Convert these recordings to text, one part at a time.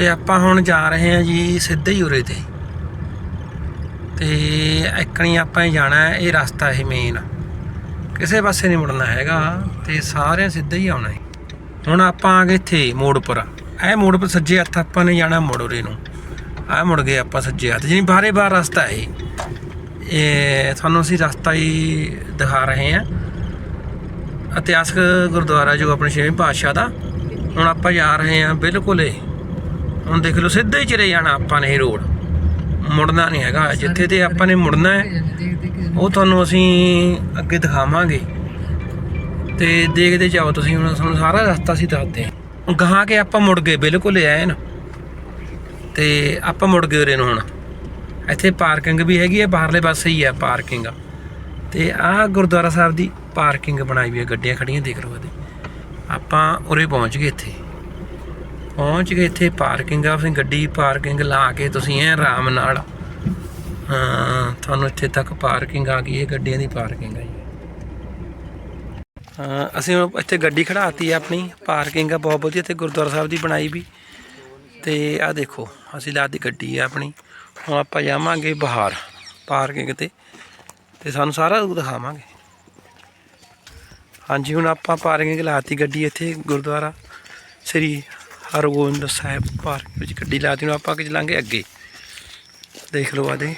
ਤੇ ਆਪਾਂ ਹੁਣ ਜਾ ਰਹੇ ਹਾਂ ਜੀ ਸਿੱਧੇ ਹੀ ਉਰੇ ਤੇ। ਤੇ ਇੱਕਣੀ ਆਪਾਂ ਜਾਣਾ ਹੈ ਇਹ ਰਸਤਾ ਇਹ ਮੇਨ ਕਿਸੇ ਪਾਸੇ ਨਹੀਂ ਮੁੜਨਾ ਹੈਗਾ ਤੇ ਸਾਰਿਆਂ ਸਿੱਧਾ ਹੀ ਆਉਣਾ ਹੈ। ਹੁਣ ਆਪਾਂ ਆ ਗਏ ਇੱਥੇ ਮੋੜ ਪਰ ਇਹ ਮੋੜ ਪਰ ਸੱਜੇ ਹੱਥ ਆਪਾਂ ਨੇ ਜਾਣਾ ਮੋੜ ਉਰੇ ਨੂੰ। ਆ ਮੁੜ ਗਏ ਆਪਾਂ ਸੱਜੇ ਹੱਥ। ਜਿਹਨੀ ਬਾਰੇ ਬਾਰ ਰਸਤਾ ਹੈ ਇਹ। ਇਹ ਤੁਹਾਨੂੰ ਅਸੀਂ ਰਸਤਾ ਹੀ ਦਿਖਾ ਰਹੇ ਹਾਂ। ਇਤਿਹਾਸਕ ਗੁਰਦੁਆਰਾ ਜੋ ਆਪਣੇ ਛੇਵੇਂ ਪਾਤਸ਼ਾਹ ਦਾ। ਹੁਣ ਆਪਾਂ ਜਾ ਰਹੇ ਹਾਂ ਬਿਲਕੁਲ ਇਹ। ਹੁਣ ਦੇਖ ਲਓ ਸਿੱਧਾ ਹੀ ਚਲੇ ਜਾਣਾ ਆਪਾਂ ਨੇ ਇਹ ਰੋਡ ਮੁੜਨਾ ਨਹੀਂ ਹੈਗਾ। ਜਿੱਥੇ ਤੇ ਆਪਾਂ ਨੇ ਮੁੜਨਾ ਹੈ ਉਹ ਤੁਹਾਨੂੰ ਅਸੀਂ ਅੱਗੇ ਦਿਖਾਵਾਂਗੇ। ਤੇ ਦੇਖਦੇ ਜਾਓ ਤੁਸੀਂ ਹੁਣ ਤੁਹਾਨੂੰ ਸਾਰਾ ਰਸਤਾ ਅਸੀਂ ਦੱਸਦੇ ਹਾਂ ਗਾਹਾਂ ਕੇ ਆਪਾਂ ਮੁੜ ਗਏ ਬਿਲਕੁਲ ਐਨ। ਤੇ ਆਪਾਂ ਮੁੜ ਗਏ ਉਰੇ ਨੂੰ ਹੁਣ। ਇੱਥੇ ਪਾਰਕਿੰਗ ਵੀ ਹੈਗੀ ਹੈ ਬਾਹਰਲੇ ਪਾਸੇ ਹੀ ਹੈ ਪਾਰਕਿੰਗ ਤੇ ਆਹ ਗੁਰਦੁਆਰਾ ਸਾਹਿਬ ਦੀ ਪਾਰਕਿੰਗ ਬਣਾਈ ਵੀ ਹੈ ਗੱਡੀਆਂ ਖੜੀਆਂ ਦੇਖ ਲਓ ਇਹਦੇ। ਆਪਾਂ ਉਰੇ ਪਹੁੰਚ ਗਏ ਇੱਥੇ। ਪਹੁੰਚ ਗਏ ਇੱਥੇ ਪਾਰਕਿੰਗ ਆ, ਤੁਸੀਂ ਗੱਡੀ ਪਾਰਕਿੰਗ ਲਾ ਕੇ ਤੁਸੀਂ ਐ ਆਰਾਮ ਨਾਲ। ਹਾਂ, ਤੁਹਾਨੂੰ ਇੱਥੇ ਤੱਕ ਪਾਰਕਿੰਗ ਆ ਗਈ, ਇਹ ਗੱਡੀਆਂ ਦੀ ਪਾਰਕਿੰਗ ਆ ਜੀ। ਅਸੀਂ ਇੱਥੇ ਗੱਡੀ ਖੜਾਤੀ ਆ ਆਪਣੀ, ਪਾਰਕਿੰਗ ਆ ਬਹੁਤ ਵਧੀਆ, ਇੱਥੇ ਗੁਰਦੁਆਰਾ ਸਾਹਿਬ ਦੀ ਬਣਾਈ ਵੀ। ਤੇ ਆ ਦੇਖੋ, ਅਸੀਂ ਲਾਤੀ ਗੱਡੀ ਆ ਆਪਣੀ, ਹੁਣ ਆਪਾਂ ਜਾਵਾਂਗੇ ਬਾਹਰ, ਪਾਰਕਿੰਗ ਤੇ। ਤੇ ਸਾਨੂੰ ਸਾਰਾ ਦਿਖਾਵਾਂਗੇ। ਹਾਂਜੀ, ਹੁਣ ਆਪਾਂ ਪਾਰਕਿੰਗ ਲਾਤੀ ਗੱਡੀ ਇੱਥੇ ਗੁਰਦੁਆਰਾ, ਸ੍ਰੀ ਹਰਗੋਬਿੰਦ ਸਾਹਿਬ ਪਾਰਕ ਵਿੱਚ ਗੱਡੀ ਲਾਤੀ ਨੂੰ ਆਪਾਂ ਕਿ ਚਲਾਂਗੇ ਅੱਗੇ। ਦੇਖ ਲਓ ਆਦੇ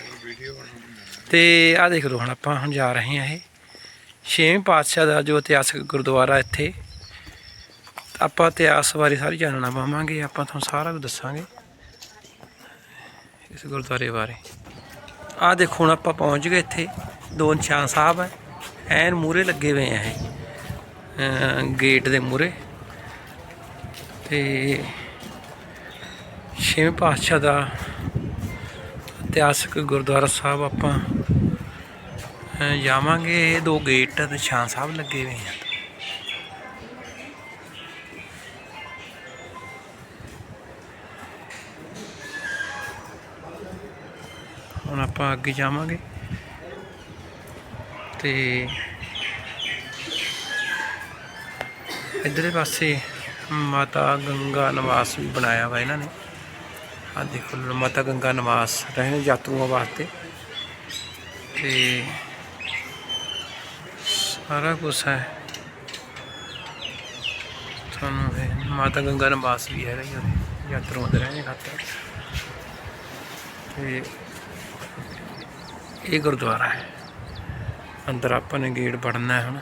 ਤੇ ਆ ਦੇਖ ਲਓ ਹੁਣ ਆਪਾਂ ਹੁਣ ਜਾ ਰਹੇ ਹਾਂ ਇਹ ਛੇਵੇਂ ਪਾਤਸ਼ਾਹ ਦਾ ਜੋ ਇਤਿਹਾਸਕ ਗੁਰਦੁਆਰਾ ਇੱਥੇ। ਆਪਾਂ ਇਤਿਹਾਸ ਬਾਰੇ ਸਾਰੀ ਜਾਣਨਾ ਪਾਵਾਂਗੇ, ਆਪਾਂ ਤੁਹਾਨੂੰ ਸਾਰਾ ਕੁਝ ਦੱਸਾਂਗੇ ਇਸ ਗੁਰਦੁਆਰੇ ਬਾਰੇ। ਆ ਦੇਖੋ ਹੁਣ ਆਪਾਂ ਪਹੁੰਚ ਗਏ ਇੱਥੇ, ਦੋ ਨਿਸ਼ਾਨ ਸਾਹਿਬ ਹੈ, ਐਨ ਮੂਰੇ ਲੱਗੇ ਹੋਏ ਆ ਇਹ ਗੇਟ ਦੇ ਮੂਰੇ ਤੇ ਛੇਵੇਂ ਪਾਤਸ਼ਾਹ ਦਾ ਇਤਿਹਾਸਕ ਗੁਰਦੁਆਰਾ ਸਾਹਿਬ ਆਪਾਂ ਜਾਵਾਂਗੇ। ਇਹ ਦੋ ਗੇਟ ਨਿਸ਼ਾਨ ਸਾਹਿਬ ਲੱਗੇ ਹੋਏ ਆ। ਹੁਣ ਆਪਾਂ ਅੱਗੇ ਜਾਵਾਂਗੇ ਤੇ ਇਧਰਲੇ ਪਾਸੇ ਮਾਤਾ ਗੰਗਾ ਨਿਵਾਸ ਵੀ ਬਣਾਇਆ ਵਾ ਇਹਨਾਂ ਨੇ। ਆ ਦੇਖੋ ਮਾਤਾ ਗੰਗਾ ਨਿਵਾਸ ਰਹਿਣ ਯਾਤਰੂਆਂ ਵਾਸਤੇ। ਤੇ ਸਾਰਾ ਕੁਝ ਹੈ। ਤੁਹਾਨੂੰ ਇਹ ਮਾਤਾ ਗੰਗਾ ਨਿਵਾਸ ਵੀ ਹੈਗਾ ਜੀ ਉਰੇ ਯਾਤਰੂਆਂ ਦੇ ਰਹਿਣ ਖਾਤਰ। ਤੇ ਇਹ ਗੁਰਦੁਆਰਾ ਹੈ। ਅੰਦਰ ਆਪਾਂ ਨੇ ਗੇਟ ਵੜਨਾ ਹੈ ਹੁਣ।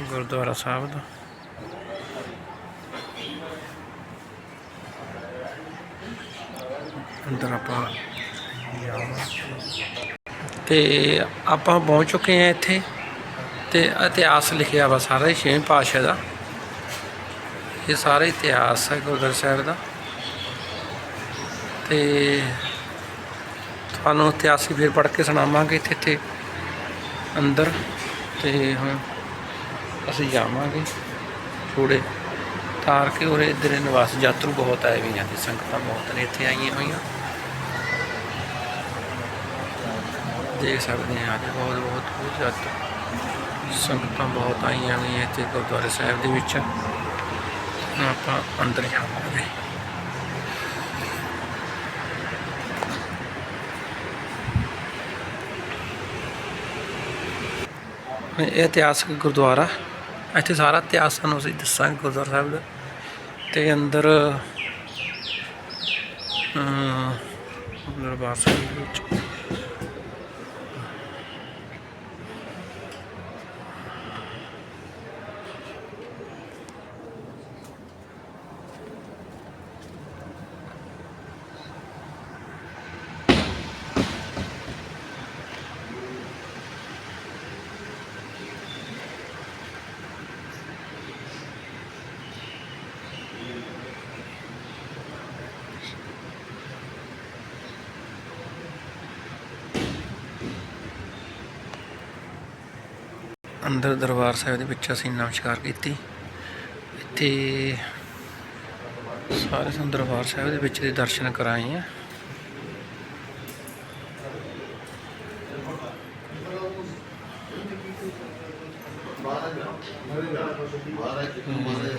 ਗੁਰਦੁਆਰਾ ਸਾਹਿਬ ਦਾ। ਅੰਦਰ ਆਪਾਂ ਤੇ ਆਪਾਂ ਪਹੁੰਚ ਚੁੱਕੇ ਹਾਂ ਇੱਥੇ ਤੇ ਇਤਿਹਾਸ ਲਿਖਿਆ ਵਾ ਸਾਰਾ ਹੀ ਪਾਤਸ਼ਾਹ ਦਾ। ਇਹ ਸਾਰਾ ਇਤਿਹਾਸ ਹੈ ਗੁਰਦੁਆਰਾ ਸਾਹਿਬ ਦਾ। ਤੇ ਤੁਹਾਨੂੰ ਇਤਿਹਾਸ ਫਿਰ ਪੜ੍ਹ ਕੇ ਸੁਣਾਵਾਂਗੇ ਇੱਥੇ ਇੱਥੇ ਅੰਦਰ। ਤੇ ਹੁਣ ਅਸੀਂ ਜਾਵਾਂਗੇ ਥੋੜੇ ਤਾਰ ਕੇ ਉਰੇ ਇੱਧਰ ਨਿਵਾਸ ਯਾਤਰੂ ਬਹੁਤ ਆਏ ਵੀ ਜਾਂਦੇ ਸੰਗਤਾਂ ਬਹੁਤ ਨੇ, ਇੱਥੇ ਆਈਆਂ ਹੋਈਆਂ। ਦੇਖ ਸਕਦੇ ਹਾਂ ਅੱਜ ਬਹੁਤ ਬਹੁਤ ਬਹੁਤ ਯਾਤਰੂ ਸੰਗਤਾਂ ਬਹੁਤ ਆਈਆਂ ਹੋਈਆਂ ਇੱਥੇ ਗੁਰਦੁਆਰੇ ਸਾਹਿਬ ਦੇ ਵਿੱਚ। ਆਪਾਂ ਅੰਦਰ ਜਾਵਾਂਗੇ। ਇਹ ਇਤਿਹਾਸਕ ਗੁਰਦੁਆਰਾ। ਇੱਥੇ ਸਾਰਾ ਇਤਿਹਾਸ ਸਾਨੂੰ ਅਸੀਂ ਦੱਸਾਂਗੇ ਗੁਰਦੁਆਰਾ ਸਾਹਿਬ ਦਾ। ਤੇ ਅੰਦਰ ਅਮ, ਦਰਬਾਰ ਸਾਹਿਬ ਵਿੱਚ ਅੰਦਰ ਦਰਬਾਰ ਸਾਹਿਬ ਦੇ ਵਿੱਚ ਅਸੀਂ ਨਮਸਕਾਰ ਕੀਤੀ। ਇੱਥੇ ਸਾਰੇ ਸਾਨੂੰ ਦਰਬਾਰ ਸਾਹਿਬ ਦੇ ਵਿੱਚ ਦੇ ਦਰਸ਼ਨ ਕਰਾਏ ਆ।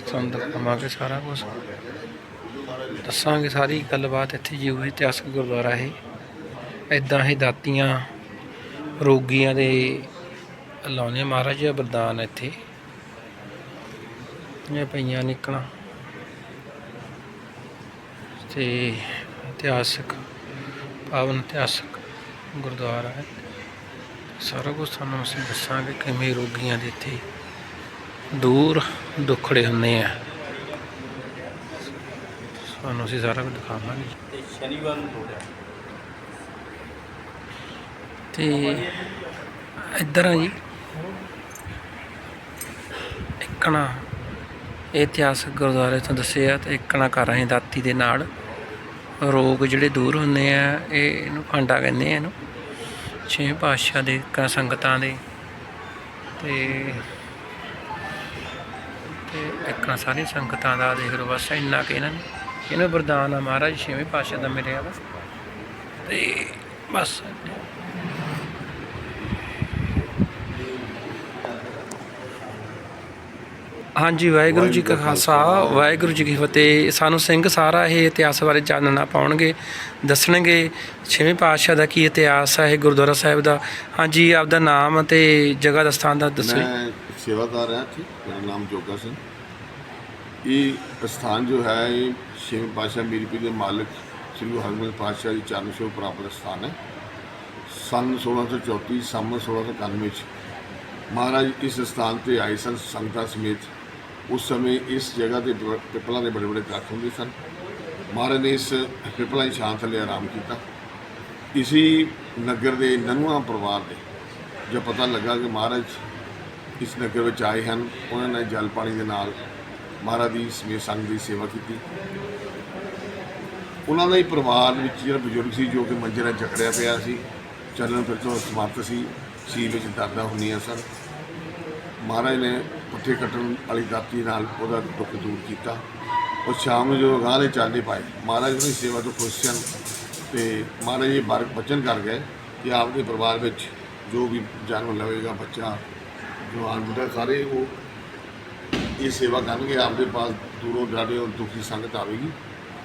ਤੁਹਾਨੂੰ ਦਿਖਾਵਾਂਗੇ ਸਾਰਾ ਕੁਝ ਦੱਸਾਂਗੇ ਸਾਰੀ ਗੱਲਬਾਤ ਇੱਥੇ ਜੀ ਹੋਈ, ਇਤਿਹਾਸਕ ਗੁਰਦੁਆਰਾ ਇਹ। ਇਦਾਂ ਹੀ ਦਾਤੀਆਂ, ਰੋਗੀਆਂ ਦੇ ਲਾਉਣੇ ਮਹਾਰਾਜ ਜੀ ਹੈ ਇੱਥੇ। ਇਹ ਪਈਆਂ ਨਿਕਣਾ ਤੇ ਇਤਿਹਾਸਕ ਪਾਵਨ ਇਤਿਹਾਸਕ ਗੁਰਦੁਆਰਾ ਹੈ। ਸਾਰਾ ਕੁਝ ਤੁਹਾਨੂੰ ਅਸੀਂ ਦੱਸਾਂਗੇ ਕਿਵੇਂ ਰੋਗੀਆਂ ਦੇ ਇੱਥੇ ਦੂਰ ਦੁੱਖੜੇ ਹੁੰਦੇ ਆ। ਤੁਹਾਨੂੰ ਅਸੀਂ ਸਾਰਾ ਕੁਝ ਦਿਖਾਵਾਂਗੇ। ਤੇ ਸ਼ਨੀਵਾਰ ਨੂੰ ਤੋੜਿਆ। ਤੇ ਇੱਧਰ ਆ ਜੀ। ਇੱਕਣਾ ਇਹ ਇਤਿਹਾਸਕ ਗੁਰਦੁਆਰੇ ਤੋਂ ਦੱਸਿਆ ਤੇ ਇੱਕਣਾ ਕਰ ਰਹੇ ਦਾਤੀ ਦੇ ਨਾਲ। ਰੋਗ ਜਿਹੜੇ ਦੂਰ ਹੁੰਦੇ ਆ, ਇਹ ਇਹਨੂੰ ਫਾਂਡਾ ਕਹਿੰਦੇ ਆ ਇਹਨੂੰ। ਛੇ ਪਾਤਸ਼ਾਹ ਦੇ ਕ ਸੰਗਤਾਂ ਦੇ ਤੇ ਤੇ ਇੱਕਣਾ ਸਾਰੀ ਸੰਗਤਾਂ ਦਾ ਦੇਖ ਲਓ ਬਸ ਇੰਨਾ ਕਿ ਇਹਨਾਂ ਨੇ। ਇਹਨੂੰ ਵਰਦਾਨ ਆ ਮਹਾਰਾਜ, ਛੇਵੇਂ ਪਾਤਸ਼ਾਹ ਦਾ ਮਿਲਿਆ ਵਾ। ਤੇ ਬਸ ਹਾਂਜੀ ਵਾਹਿਗੁਰੂ ਜੀ ਕਾ ਖਾਲਸਾ। ਵਾਹਿਗੁਰੂ ਜੀ ਕੀ ਫਤਿਹ। ਸਾਨੂੰ ਸਿੰਘ ਸਾਰਾ ਇਹ ਇਤਿਹਾਸ ਬਾਰੇ ਜਾਣਨਾ ਪਾਉਣਗੇ ਦੱਸਣਗੇ। ਛੇਵੇਂ ਪਾਤਸ਼ਾਹ ਦਾ ਕੀ ਇਤਿਹਾਸ ਹੈ ਇਹ ਗੁਰਦੁਆਰਾ ਸਾਹਿਬ ਦਾ? ਹਾਂਜੀ ਆਪਦਾ ਨਾਮ ਅਤੇ ਜਗ੍ਹਾ ਦਾ ਸਥਾਨ ਦਾ ਦੱਸੋ। ਮੈਂ ਸੇਵਾਦਾਰ ਹਾਂ ਜੀ ਮੇਰਾ ਨਾਮ ਜੋਗਾ ਸਿੰਘ। ਇਹ ਸਥਾਨ ਜੋ ਹੈ ਇਹ ਛੇਵੇਂ ਪਾਤਸ਼ਾਹ ਮੀਰ ਪੀਰ ਦੇ ਮਾਲਕ ਸ੍ਰੀ ਹਰਗੋਬਿੰਦ ਪਾਤਸ਼ਾਹ ਜੀ ਚਰਨ ਛੋਹ ਪ੍ਰਾਪਤ ਸਥਾਨ ਹੈ। ਸੰਨ 1634 ਸੰਨ 1691 ਚ ਮਹਾਰਾਜ ਇਸ ਸਥਾਨ ਤੇ ਆਏ ਸਨ ਸੰਗਤਾਂ ਸਮੇਤ ਉਸ ਸਮੇਂ ਇਸ ਜਗ੍ਹਾ ਤੇ ਪਿੱਪਲਾਂ ਦੇ ਬੜੇ ਬੜੇ ਦਰਖਤ ਹੁੰਦੇ ਸਨ। ਮਹਾਰਾਜ ਨੇ ਇਸ ਪਿੱਪਲਾਂ ਦੀ ਛਾਂ ਥੱਲੇ ਆਰਾਮ ਕੀਤਾ। ਇਸੀ ਨਗਰ ਦੇ ਨਨੂਆ ਪਰਿਵਾਰ ਦੇ ਜੋ ਪਤਾ ਲੱਗਾ ਕਿ ਮਹਾਰਾਜ ਇਸ ਨਗਰ ਵਿੱਚ ਆਏ ਹਨ, ਉਹਨਾਂ ਨੇ ਜਲ ਪਾਣੀ ਦੇ ਨਾਲ ਮਹਾਰਾਜ ਦੀ ਸਮੇਤ ਸੰਗ ਦੀ ਸੇਵਾ ਕੀਤੀ। ਉਹਨਾਂ ਦਾ ਹੀ ਪਰਿਵਾਰ ਵਿੱਚ ਜਿਹੜਾ ਬਜ਼ੁਰਗ ਸੀ, ਜੋ ਕਿ ਮੰਜੇ ਨਾਲ ਜਕੜਿਆ ਪਿਆ ਸੀ ਚੱਲਣ ਫਿਰ ਤੋਂ ਸਮਰਥ ਸੀ ਸੀ ਵਿੱਚ ਦਰਦਾਂ ਹੁੰਦੀਆਂ ਸਨ। ਮਹਾਰਾਜ ਨੇ ਪੁੱਠੇ ਕੱਟਣ ਵਾਲੀ ਦਾਤੀ ਨਾਲ ਉਹਦਾ ਦੁੱਖ ਦੂਰ ਕੀਤਾ। ਉਹ ਸ਼ਾਮ ਨੂੰ ਜਦੋਂ ਅਗਾਂਹ ਦੇ ਚਾਲੇ ਪਾਏ, ਮਹਾਰਾਜ ਦੀ ਸੇਵਾ ਤੋਂ ਖੁਸ਼ ਸਨ ਤੇ ਮਹਾਰਾਜ ਇਹ ਬਾਰ ਬਚਨ ਕਰ ਗਏ ਕਿ ਆਪਦੇ ਪਰਿਵਾਰ ਵਿੱਚ ਜੋ ਵੀ ਜਨਮ ਲਵੇਗਾ, ਬੱਚਾ, ਜਵਾਨ, ਬੁੱਢਾ, ਸਾਰੇ ਉਹ ਇਹ ਸੇਵਾ ਕਰਨਗੇ, ਆਪਦੇ ਪਾਸ ਦੂਰੋਂ ਦਰਾਡੇ ਔਰ ਦੁਖੀ ਸੰਗਤ ਆਵੇਗੀ।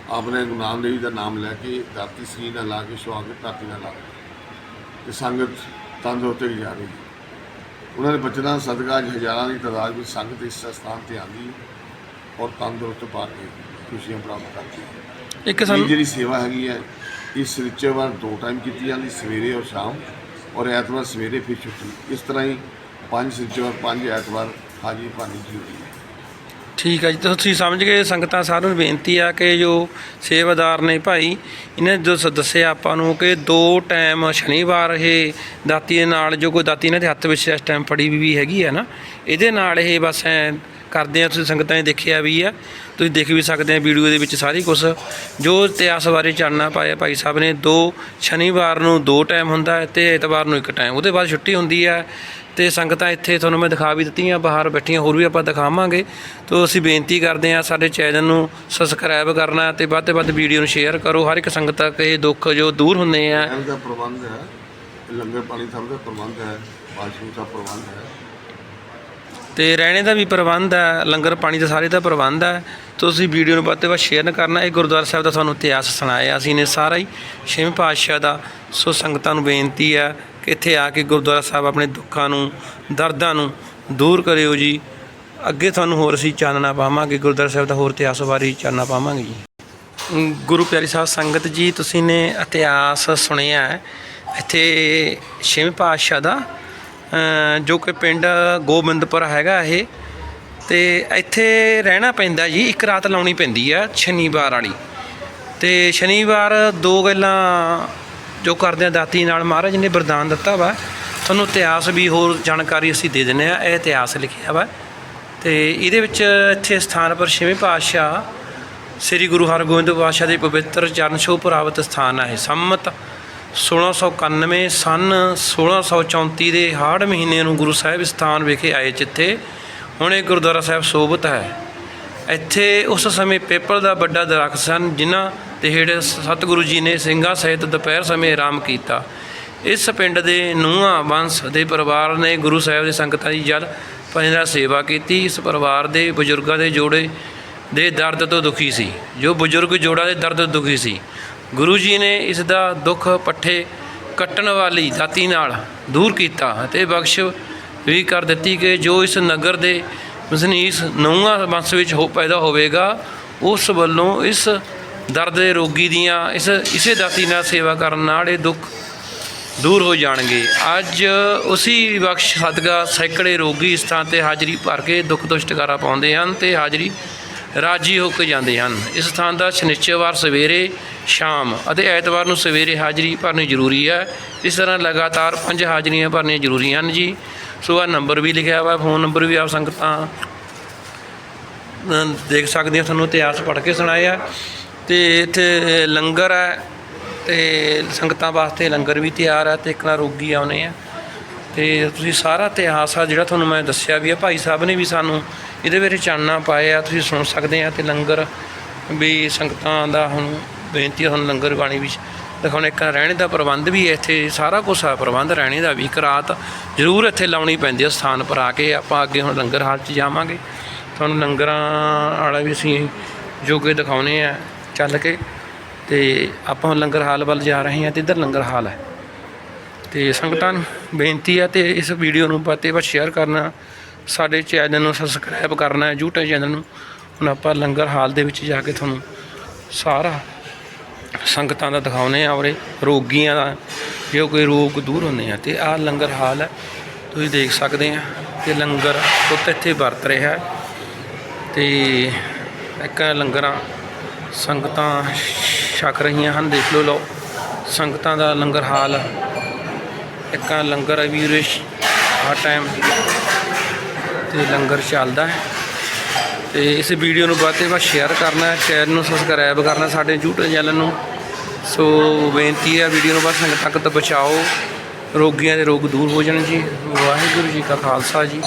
ਆਪਣੇ ਗੁਰੂ ਨਾਨਕ ਦੇਵ ਜੀ ਦਾ ਨਾਮ ਲੈ ਕੇ ਧਰਤੀ ਸੀ ਨਾਲ ਲਾ ਕੇ ਸੁਹਾਗੇ ਧਰਤੀ ਨਾਲ ਲਾ ਕੇ। ਤੇ ਸੰਗਤ ਤੰਦਰੁਸਤ ਹੋ ਜਾਵੇਗੀ ਉਹਨਾਂ ਦੇ ਬਚਨਾਂ ਸਦਕਾ ਅੱਜ ਹਜ਼ਾਰਾਂ ਦੀ ਤਾਦਾਦ ਵਿੱਚ ਸੰਗਤ ਇਸ ਸਥਾਨ ਤੇ ਆਉਂਦੀ ਹੈ ਔਰ ਤੰਦਰੁਸਤ ਪਾ ਕੇ ਖੁਸ਼ੀਆਂ ਪ੍ਰਾਪਤ ਕਰਦੀ ਹੈ। ਇੱਕ ਸਾਨੂੰ ਜਿਹੜੀ ਸੇਵਾ ਹੈਗੀ ਹੈ ਇਸ ਸਿਰਚੇਵਾਰ ਦੋ ਟਾਈਮ ਕੀਤੀ ਜਾਂਦੀ ਸਵੇਰੇ ਔਰ ਸ਼ਾਮ ਔਰ ਐਤਵਾਰ ਸਵੇਰੇ ਫਿਰ ਛੁੱਟੀ। ਇਸ ਤਰ੍ਹਾਂ ਹੀ ਪੰਜ ਸਿਰਚੇਵਾਰ ਪੰਜ ਐਤਵਾਰ ਹਾਜੀ ਭਾਨੀ ਜੀ ਹੁੰਦੀ ਹੈ। ਠੀਕ ਹੈ ਜੀ ਤੁਸੀਂ ਸਮਝ ਗਏ ਸੰਗਤਾਂ ਸਾਰਿਆਂ ਨੂੰ ਬੇਨਤੀ ਆ ਕਿ ਜੋ ਸੇਵਾਦਾਰ ਨੇ ਭਾਈ, ਇਹਨੇ ਜੋ ਸ- ਦੱਸਿਆ ਆਪਾਂ ਨੂੰ ਕਿ ਦੋ ਟਾਈਮ ਸ਼ਨੀਵਾਰ ਇਹ ਦਾਤੀ ਦੇ ਨਾਲ, ਜੋ ਕੋਈ ਦਾਤੀ ਇਹਨਾਂ ਦੇ ਹੱਥ ਵਿੱਚ ਇਸ ਟਾਈਮ ਫੜੀ ਵੀ ਹੈਗੀ ਹੈ ਨਾ, ਇਹਦੇ ਨਾਲ ਇਹ ਬਸ ਐ ਕਰਦੇ ਆ, ਤੁਸੀਂ ਸੰਗਤਾਂ ਨੇ ਦੇਖਿਆ ਵੀ ਆ, ਤੁਸੀਂ ਦੇਖ ਵੀ ਸਕਦੇ ਆ ਵੀਡੀਓ ਦੇ ਵਿੱਚ ਸਾਰੀ ਕੁਝ ਜੋ ਇਤਿਹਾਸ ਬਾਰੇ ਜਾਣਨਾ ਪਾਇਆ ਭਾਈ ਸਾਹਿਬ ਨੇ, ਦੋ ਸ਼ਨੀਵਾਰ ਨੂੰ ਦੋ ਟਾਈਮ ਹੁੰਦਾ ਹੈ ਤੇ ਐਤਵਾਰ ਨੂੰ ਇੱਕ ਟਾਈਮ, ਉਹਦੇ ਬਾਅਦ ਛੁੱਟੀ ਹੁੰਦੀ ਹੈ ਤੇ ਸੰਗਤਾਂ ਇੱਥੇ ਤੁਹਾਨੂੰ ਮੈਂ ਦਿਖਾ ਵੀ ਦਿੱਤੀਆਂ ਬਾਹਰ ਬੈਠੀਆਂ ਹੋਰ ਵੀ ਆਪਾਂ ਦਿਖਾਵਾਂਗੇ। ਤੋਂ ਅਸੀਂ ਬੇਨਤੀ ਕਰਦੇ ਹਾਂ ਸਾਡੇ ਚੈਨਲ ਨੂੰ ਸਬਸਕ੍ਰਾਈਬ ਕਰਨਾ ਤੇ ਵੱਧ ਤੋਂ ਵੱਧ ਵੀਡੀਓ ਨੂੰ ਸ਼ੇਅਰ ਕਰੋ। ਹਰ ਇੱਕ ਸੰਗਤ ਤੱਕ ਇਹ ਦੁੱਖ ਜੋ ਦੂਰ ਹੁੰਦੇ ਆ। ਰਹਿਣ ਦਾ ਪ੍ਰਬੰਧ ਹੈ ਲੰਗਰ ਪਾਣੀ ਸਭ ਦਾ ਪ੍ਰਬੰਧ ਹੈ ਵਾਸ਼ਰੂਮ ਦਾ ਪ੍ਰਬੰਧ ਹੈ। ਤੇ ਰਹਿਣੇ ਦਾ ਵੀ ਪ੍ਰਬੰਧ ਹੈ ਲੰਗਰ ਪਾਣੀ ਦਾ ਸਾਰੇ ਦਾ ਪ੍ਰਬੰਧ ਹੈ। ਤੁਸੀਂ ਵੀਡੀਓ ਨੂੰ ਵੱਧ ਤੋਂ ਵੱਧ ਸ਼ੇਅਰ ਕਰਨਾ ਇਹ ਗੁਰਦੁਆਰਾ ਸਾਹਿਬ ਦਾ ਤੁਹਾਨੂੰ ਇਤਿਹਾਸ ਸੁਣਾਇਆ ਅਸੀਂ ਨੇ ਸਾਰਾ ਹੀ। ਛੇਵੇਂ ਪਾਤਸ਼ਾਹ ਦਾ ਸੋ ਸੰਗਤਾਂ ਨੂੰ ਬੇਨਤੀ ਹੈ ਇੱਥੇ ਆ ਕੇ ਗੁਰਦੁਆਰਾ ਸਾਹਿਬ ਆਪਣੇ ਦੁੱਖਾਂ ਨੂੰ, ਦਰਦਾਂ ਨੂੰ ਦੂਰ ਕਰਿਓ ਜੀ। ਅੱਗੇ ਤੁਹਾਨੂੰ ਹੋਰ ਅਸੀਂ ਚਾਨਣਾ ਪਾਵਾਂਗੇ, ਗੁਰਦੁਆਰਾ ਸਾਹਿਬ ਦਾ ਹੋਰ ਇਤਿਹਾਸ ਬਾਰੇ ਚਾਨਣਾ ਪਾਵਾਂਗੇ ਜੀ। ਗੁਰੂ ਪਿਆਰੀ ਸਾਹਿਬ, ਸੰਗਤ ਜੀ, ਤੁਸੀਂ ਨੇ ਇਤਿਹਾਸ ਸੁਣਿਆ ਇੱਥੇ ਛੇਵੇਂ ਪਾਤਸ਼ਾਹ ਦਾ ਜੋ ਕਿ ਪਿੰਡ ਗੋਬਿੰਦਪੁਰ ਹੈਗਾ ਇਹ। ਤੇ ਇੱਥੇ ਰਹਿਣਾ ਪੈਂਦਾ ਜੀ, ਇੱਕ ਰਾਤ ਲਾਉਣੀ ਪੈਂਦੀ ਆ, ਸ਼ਨੀਵਾਰ ਵਾਲੀ। ਤੇ ਸ਼ਨੀਵਾਰ ਦੋ ਗੱਲਾਂ ਜੋ ਕਰਦਿਆਂ ਦਾਤੀ ਨਾਲ ਮਹਾਰਾਜ ਨੇ ਵਰਦਾਨ ਦਿੱਤਾ ਵਾ, ਤੁਹਾਨੂੰ ਇਤਿਹਾਸ ਵੀ ਹੋਰ ਜਾਣਕਾਰੀ ਅਸੀਂ ਦੇ ਦਿੰਨੇ ਆ, ਇਹ ਇਤਿਹਾਸ ਲਿਖਿਆ ਵਾ। ਤੇ ਇਹਦੇ ਵਿੱਚ ਇੱਥੇ ਸਥਾਨ ਪਰ ਛੇਵੇਂ ਪਾਤਸ਼ਾਹ ਸ੍ਰੀ ਗੁਰੂ ਹਰਗੋਬਿੰਦ ਪਾਤਸ਼ਾਹ ਦੇ ਪਵਿੱਤਰ ਚਰਨ ਛੋਹ ਪ੍ਰਾਪਤ ਸਥਾਨ ਹੈ ਸੰਮਤ 1691 ਸਨ 1634 ਦੇ ਹਾੜ ਮਹੀਨੇ ਨੂੰ ਗੁਰੂ ਸਾਹਿਬ ਸਥਾਨ ਵਿਖੇ ਆਏ ਜਿੱਥੇ ਹੁਣ ਇਹ ਗੁਰਦੁਆਰਾ ਸਾਹਿਬ ਸੋਭਤ ਹੈ। ਇੱਥੇ ਉਸ ਸਮੇਂ ਪੇਪਲ ਦਾ ਵੱਡਾ ਦਰਖਤ ਸਨ, ਜਿਨ੍ਹਾਂ ਤੇ ਹੇਠ ਸਤਿਗੁਰੂ ਜੀ ਨੇ ਸਿੰਘਾਂ ਸਹਿਤ ਦੁਪਹਿਰ ਸਮੇਂ ਆਰਾਮ ਕੀਤਾ। ਇਸ ਪਿੰਡ ਦੇ ਨੂੰਹਾਂ, ਵੰਸ਼ ਦੇ ਪਰਿਵਾਰ ਨੇ ਗੁਰੂ ਸਾਹਿਬ ਦੇ ਸੰਗਤਾਂ ਦੀ ਜਲ ਪਾਣੀ ਨਾਲ ਸੇਵਾ ਕੀਤੀ। ਇਸ ਪਰਿਵਾਰ ਦੇ ਬਜ਼ੁਰਗਾਂ ਦੇ ਜੋੜੇ ਦੇ ਦਰਦ ਤੋਂ ਦੁਖੀ ਸੀ। ਜੋ ਬਜ਼ੁਰਗ ਜੋੜਾਂ ਦੇ ਦਰਦ ਤੋਂ ਦੁਖੀ ਸੀ। ਗੁਰੂ ਜੀ ਨੇ ਇਸ ਦਾ ਦੁੱਖ ਪੱਠੇ ਕੱਟਣ ਵਾਲੀ ਦਾਤੀ ਨਾਲ ਦੂਰ ਕੀਤਾ ਅਤੇ ਬਖਸ਼ ਵੀ ਕਰ ਦਿੱਤੀ ਕਿ ਜੋ ਇਸ ਨਗਰ ਦੇ ਮਸਨੀਸ ਨੌਵਾਂ ਵੰਸ਼ ਵਿੱਚ ਹੋ, ਪੈਦਾ ਹੋਵੇਗਾ, ਉਸ ਵੱਲੋਂ ਇਸ ਦਰਦ ਦੇ ਰੋਗੀ ਦੀਆਂ ਇਸ, ਇਸੇ ਦਾਤੀ ਨਾਲ ਸੇਵਾ ਕਰਨ ਨਾਲ ਇਹ ਦੁੱਖ ਦੂਰ ਹੋ ਜਾਣਗੇ। ਅੱਜ ਉਸੇ ਬਖਸ਼ ਸਦਕਾ ਸੈਂਕੜੇ ਰੋਗੀ ਇਸ ਥਾਂ ਤੇ ਹਾਜ਼ਰੀ ਭਰ ਕੇ ਦੁੱਖ ਤੋਂ ਛੁਟਕਾਰਾ ਪਾਉਂਦੇ ਹਨ ਤੇ ਹਾਜ਼ਰੀ ਰਾਜੀ ਹੋ ਕੇ ਜਾਂਦੇ ਹਨ। ਇਸ ਥਾਂ ਦਾ ਸ਼ਨੀਚਰਵਾਰ ਸਵੇਰੇ ਸ਼ਾਮ ਅਤੇ ਐਤਵਾਰ ਨੂੰ ਸਵੇਰੇ ਹਾਜ਼ਰੀ ਭਰਨੀ ਜ਼ਰੂਰੀ ਹੈ। ਇਸ ਤਰ੍ਹਾਂ ਲਗਾਤਾਰ ਪੰਜ ਹਾਜ਼ਰੀਆਂ ਭਰਨੀਆਂ ਜ਼ਰੂਰੀ ਹਨ ਜੀ। ਸੋ ਆਹ ਨੰਬਰ ਵੀ ਲਿਖਿਆ ਹੋਇਆ ਫੋਨ ਨੰਬਰ ਵੀ ਆਪ ਸੰਗਤਾਂ ਦੇਖ ਸਕਦੇ ਹੋ ਤੁਹਾਨੂੰ ਇਤਿਹਾਸ ਪੜ੍ਹ ਕੇ ਸੁਣਾਇਆ। ਤੇ ਇੱਥੇ ਲੰਗਰ ਹੈ ਤੇ ਸੰਗਤਾਂ ਵਾਸਤੇ ਲੰਗਰ ਵੀ ਤਿਆਰ ਹੈ ਤੇ ਇੱਕ ਨਾ ਰੋਗੀ ਆਉਨੇ ਆ। ਤੇ ਤੁਸੀਂ ਸਾਰਾ ਇਤਿਹਾਸ ਆ ਜਿਹੜਾ ਤੁਹਾਨੂੰ ਮੈਂ ਦੱਸਿਆ ਵੀ ਆ, ਭਾਈ ਸਾਹਿਬ ਨੇ ਵੀ ਸਾਨੂੰ ਇਹਦੇ ਵਿੱਚ ਚਾਨਣਾ ਪਾਇਆ ਤੁਸੀਂ ਸੁਣ ਸਕਦੇ ਆ ਤੇ ਲੰਗਰ ਵੀ ਸੰਗਤਾਂ ਦਾ ਹੁਣ ਬੇਨਤੀ ਆ ਤੁਹਾਨੂੰ ਲੰਗਰ ਬਾਣੀ ਵਿੱਚ ਦਿਖਾਉਣੇ। ਇੱਕ ਰਹਿਣੇ ਦਾ ਪ੍ਰਬੰਧ ਵੀ ਇੱਥੇ ਸਾਰਾ ਕੁਝ ਆ, ਪ੍ਰਬੰਧ ਰਹਿਣੇ ਦਾ ਵੀ ਇੱਕ ਰਾਤ ਜ਼ਰੂਰ ਇੱਥੇ ਲਾਉਣੀ ਪੈਂਦੀ ਹੈ ਸਥਾਨ ਪਰ ਆ ਕੇ ਆਪਾਂ ਅੱਗੇ ਹੁਣ ਲੰਗਰ ਹਾਲ 'ਚ ਜਾਵਾਂਗੇ। ਤੁਹਾਨੂੰ ਲੰਗਰਾਂ ਵਾਲਾ ਵੀ ਅਸੀਂ ਜੋ ਕਿ ਦਿਖਾਉਨੇ ਆ। ਚੱਲ ਕੇ ਤੇ ਆਪਾਂ ਲੰਗਰ ਹਾਲ ਵੱਲ ਜਾ ਰਹੇ ਹਾਂ ਤੇ ਇੱਧਰ ਲੰਗਰ ਹਾਲ ਹੈ। ਤੇ ਸੰਗਤਾਂ ਨੂੰ ਬੇਨਤੀ ਹੈ ਤੇ ਇਸ ਵੀਡੀਓ ਨੂੰ ਪਤੇ ਵੱਧ ਸ਼ੇਅਰ ਕਰਨਾ, ਸਾਡੇ ਚੈਨਲ ਨੂੰ ਸਬਸਕ੍ਰਾਈਬ ਕਰਨਾ ਹੈ YouTube ਚੈਨਲ ਨੂੰ। ਹੁਣ ਆਪਾਂ ਲੰਗਰ ਹਾਲ ਦੇ ਵਿੱਚ ਜਾ ਕੇ ਤੁਹਾਨੂੰ ਸਾਰਾ ਸੰਗਤਾਂ ਦਾ ਦਿਖਾਉਨੇ ਆ ਔਰੇ ਰੋਗੀਆਂ ਦਾ, ਜੋ ਕੋਈ ਰੋਗ ਦੂਰ ਹੁੰਦੇ ਆ। ਤੇ ਆਹ ਲੰਗਰ ਹਾਲ ਹੈ, ਤੁਸੀਂ ਦੇਖ ਸਕਦੇ ਆ ਤੇ ਲੰਗਰ ਪੁੱਤ ਇੱਥੇ ਵਰਤ ਰਿਹਾ ਹੈ। ਤੇ ਇੱਕ ਲੰਗਰਾਂ ਸੰਗਤਾਂ ਛਕ ਰਹੀਆਂ ਹਨ, ਦੇਖ ਲਓ ਲਓ। ਸੰਗਤਾਂ ਦਾ ਲੰਗਰ ਹਾਲ। ਇੱਕ ਲੰਗਰ ਹੈ ਵੀਰੇ ਹਰ ਟਾਈਮ ਤੇ ਲੰਗਰ ਚੱਲਦਾ ਹੈ। ਤੇ ਇਸ ਵੀਡੀਓ ਨੂੰ ਵੱਧ ਤੋਂ ਵੱਧ ਸ਼ੇਅਰ ਕਰਨਾ ਚੈਨਲ ਨੂੰ ਸਬਸਕ੍ਰਾਈਬ ਕਰਨਾ ਸਾਡੇ YouTube ਚੈਨਲ ਨੂੰ। ਸੋ ਬੇਨਤੀ ਹੈ ਵੀਡੀਓ ਨੂੰ ਵੱਧ ਸੰਗਤ ਤੱਕ ਤਾਂ ਪਹੁੰਚਾਓ ਰੋਗੀਆਂ ਦੇ ਰੋਗ ਦੂਰ ਹੋ ਜਾਣ ਜੀ। ਵਾਹਿਗੁਰੂ ਜੀ ਕਾ ਖਾਲਸਾ ਜੀ।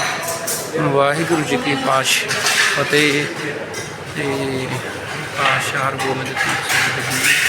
ਵਾਹਿਗੁਰੂ ਜੀ ਕੀ ਪਾਸ਼ ਫਤਿਹ ਤੇ ਪਾਸ਼ਾਰ ਗੋਬਿੰਦ ਸਿੰਘ ਜੀ